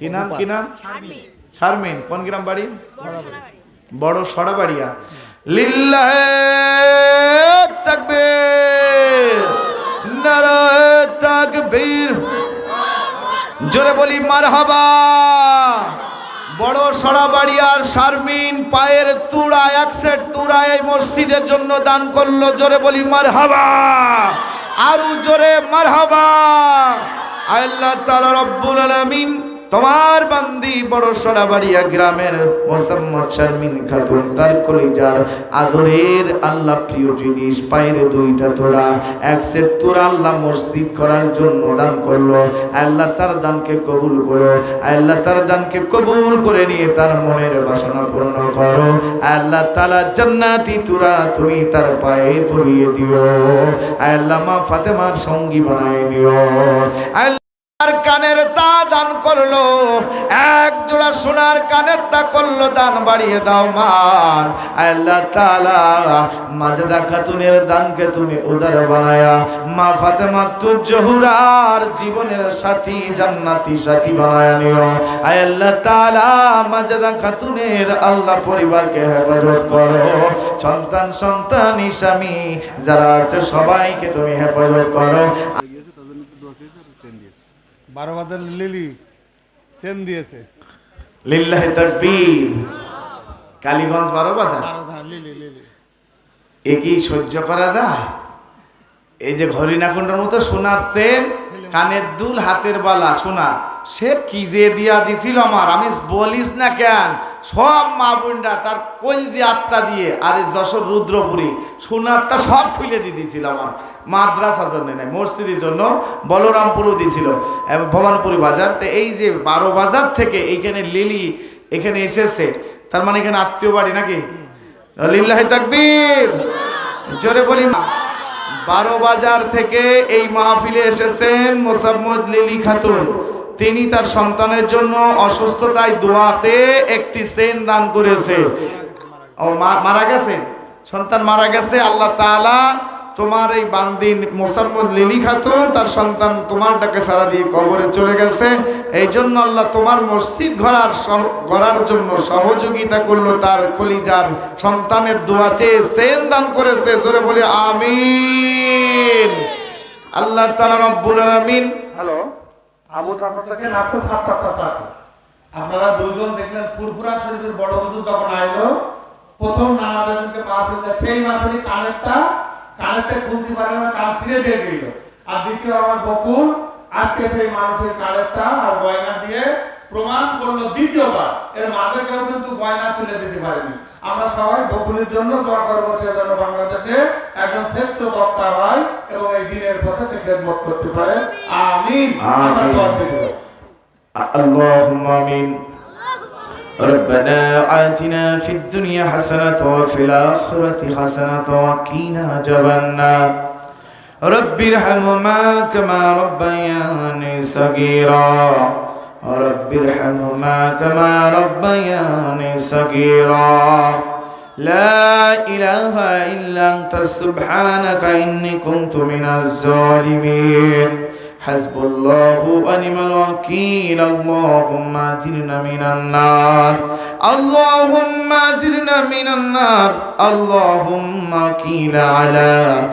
কি নাম কি নাম? শারমিন। কোন গ্রাম বাড়ি? বড় সরাবাড়িয়া লিল্লাহে তাকবীর নারায়ে তাকবীর। জোরে বলি মারহাবা। বড় সরাবাড়িয়ার শারমিন পায়ের তুড়া এক সেট তুড়া এই মসজিদের জন্য দান করল। জোরে বলি মারহাবা। আরও জোরে মারহাবা। আল্লাহ তালা রব্বুল আলামিন তোমার বান্দি বড় সরাবাড়িয়া গ্রামের মোসাম্মদ শারমিন খাতুন, তার কলিজার আদরের আল্লাহ প্রিয় জিনিস, পায়ের দুইটা তোড়া, এক সেট তোরা আল্লাহ মসজিদ করার জন্য দান করল। আল্লাহ তার দানকে কবুল করো, আল্লাহ তার দানকে কবুল করে নিয়ে তার মনের বাসনা পূর্ণ করো। আল্লাহ তালা জান্নাতি তুরা তুমি তার পায়ে পরিয়ে দিও। আল্লাহ মা ফাতেমার সঙ্গী বানায় নিও। আর কানের তা দান করল। এক জোড়া সোনার কানের তা করল, দান বাড়িয়ে দাও মান আল্লাহ তাআলা মাজেদা খাতুনের দানকে তুমি উদার বানায়া, মা ফাতেমা তু জহুরার জীবনের সাথী, জান্নাতি সাথী বানায়া নিও। আল্লাহ তাআলা মাজেদা খাতুনের আল্লাহ পরিবারকে হেফাজত করো। সন্তান সন্তান, স্বামী যারা আছে সবাইকে তুমি হেফাজত করো। বারো হাজার লিলি সেন দিয়েছে। লিল্লাহ তাকবীর। কালীগঞ্জ বারো বাজার? এ কি সহ্য করা যায়? এই যে ঘরিনাকুণ্ডের মতো সোনার সেন কানের দুল হাতের বালা সোনার। সে কি যে দিয়া দিছিল আমার? আমি বলিস না কেন? সব মা বোনরা তার কলজি আত্মা দিয়ে, আর যশোর রুদ্রপুরী সোনারটা সব খুলে দিয়ে দিয়েছিল আমার। মাদ্রাসার জন্য নাই, মসজিদের জন্য বলরামপুরও দিয়েছিল ভবানপুরি বাজার। তো এই যে বারো বাজার থেকে এইখানে লিলি এখানে এসেছে, তার মানে এখানে আত্মীয় বাড়ি নাকি? লিল্লাহি তাকবীর। জোরে বলি বারো বাজার থেকে এই মাহফিলে এসেছেন মোসাম্মদ লিলি খাতুন। তিনি তার সন্তানের জন্য অসুস্থতায় দোয়াতে একটি সেন দান করেছে। ও মারা গেছে? সন্তান মারা গেছে, আল্লাহ তাআলা তোমার এই বান্দিন মোসাম্মদ লিলি খাতুন, তার সন্তান তোমার ডাকে সারা দিয়ে কবরে চলে গেছে। এই জন্য আল্লাহ তোমার মসজিদ সহ- গড়ার জন্য সহযোগিতা করল তার কলিজার সন্তানের দোয়া চেয়ে সেন দান করেছে। জোরে বলি, আমিন। আল্লাহ তাআলা রব্বুল আলামিন হ্যালো। আবু চাচা থেকে নাচতে সাতটা চাচা আছে। আপনারা দুজন দেখলেন ফুরফুরা শরীফের বড় হুজুর যখন আইলো, প্রথম নানাজনকে মাহফিল দেয়। সেই মাহফিলে কানেরটা কানেরটা খুলতে পারে না, কান ছিঁড়ে দিয়ে গেল। আর দ্বিতীয় আমার বকুল, আজকে সেই মানুষের কানেরটা আর গয়না দিয়ে প্রমাণ করল দ্বিতীয়বার। এর মাঝে কেউ কিন্তু গয়না তুলে দিতে পারেনি। আমরা সবাই বকুলের জন্য দোয়া করবো সে যেন বাংলাদেশে একজন শ্রেষ্ঠ বক্তা হয় এবং এই দিনের পথে সে খেদমত করতে পারে আমিন আমরা দোয়া করি। اللهم امين ربنا آتنا في الدنيا حسنة وفي الآخرة حسنة وقنا عذاب النار رب ارحمهما كما ربياني صغيرا رب ارحمهما كما ربياني صغيرا. لا إله إلا أنت سبحانك إني كنت من الظالمين. حسب الله ونعم الوكيل. اللهم أجرنا من النار. اللهم أجرنا من النار. اللهم كيل على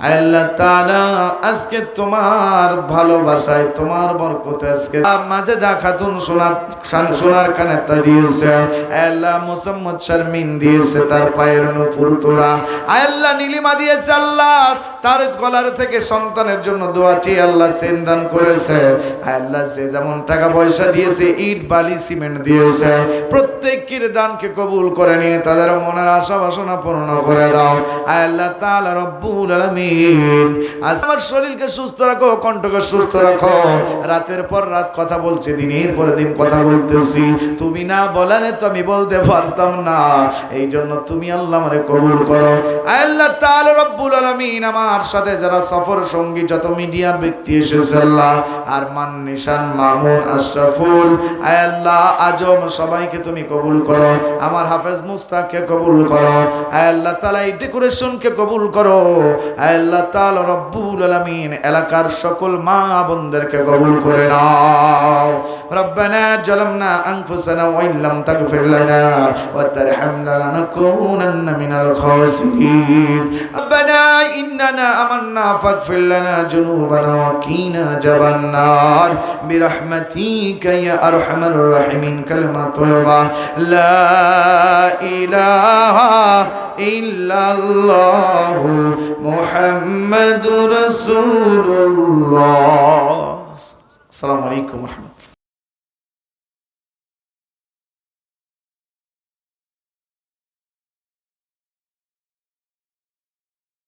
আল্লাহ তাআলা আজকে তোমার ভালোবাসায়, তোমার বরকতে আজকে মাঝে দা খাতুন সোনার শান- সোনার কানেরটা দিয়েছে। আল্লাহ মুসাম্মদ শারমিন দিয়েছে তার পায়ের নুপুর তোরা আল্লাহ নীলিমা দিয়েছে আল্লাহ, তার গলার থেকে সন্তানের জন্য দোয়া চেয়ে আল্লাহ সেন দান করেছে। আল্লাহ সে যেমন টাকা পয়সা দিয়েছে, ইট, বালি, সিমেন্ট দিয়েছে। প্রত্যেকের দানকে কবুল করে নিয়ে তাদের মনের আশা বাসনা পূর্ণ করে দাও। আল্লাহ তাআলা রব্বুল আলামিন। আজ আমার শরীরকে সুস্থ রাখো, কণ্ঠকে সুস্থ রাখো। রাতের পর রাত কথা বলছি, দিনের পর দিন কথা বলতেছি। তুমি না বলালে তো আমি বলতে পারতাম না। এই জন্য তুমি আল্লাহ আমারে কবুল করো। আল্লাহ তাআলা রব্বুল আলামিন, আমার সাথে যারা সফর সঙ্গী, যত মিডিয়ার ব্যক্তি এসেছে আল্লাহ, আর মান নিশান মামুন আশরাফুল। আয় আল্লাহ আজম সবাইকে তুমি কবুল করো। আমার হাফেজ মুস্তাককে কবুল করো। আল্লাহ তালা এই ডেকোরেশনকে কবুল করো। আল্লাহ রব্বুল আলমিন এলাকার সকল মা বোনদেরকে কবুল করে নাও। রব্বানা জলমনা ওয়াইল্লাম তাগফির লানা ওয়া তারহামনা লানাকুনান্না মিনাল খাসিরিন। রব্বানা إننا أمنا فاغفر لنا جنوبنا وقينا جب النار. برحمتك يا أرحم الراحمين. كلمة طيبة. لا إله إلا الله محمد رسول الله. السلام عليكم ورحمة الله.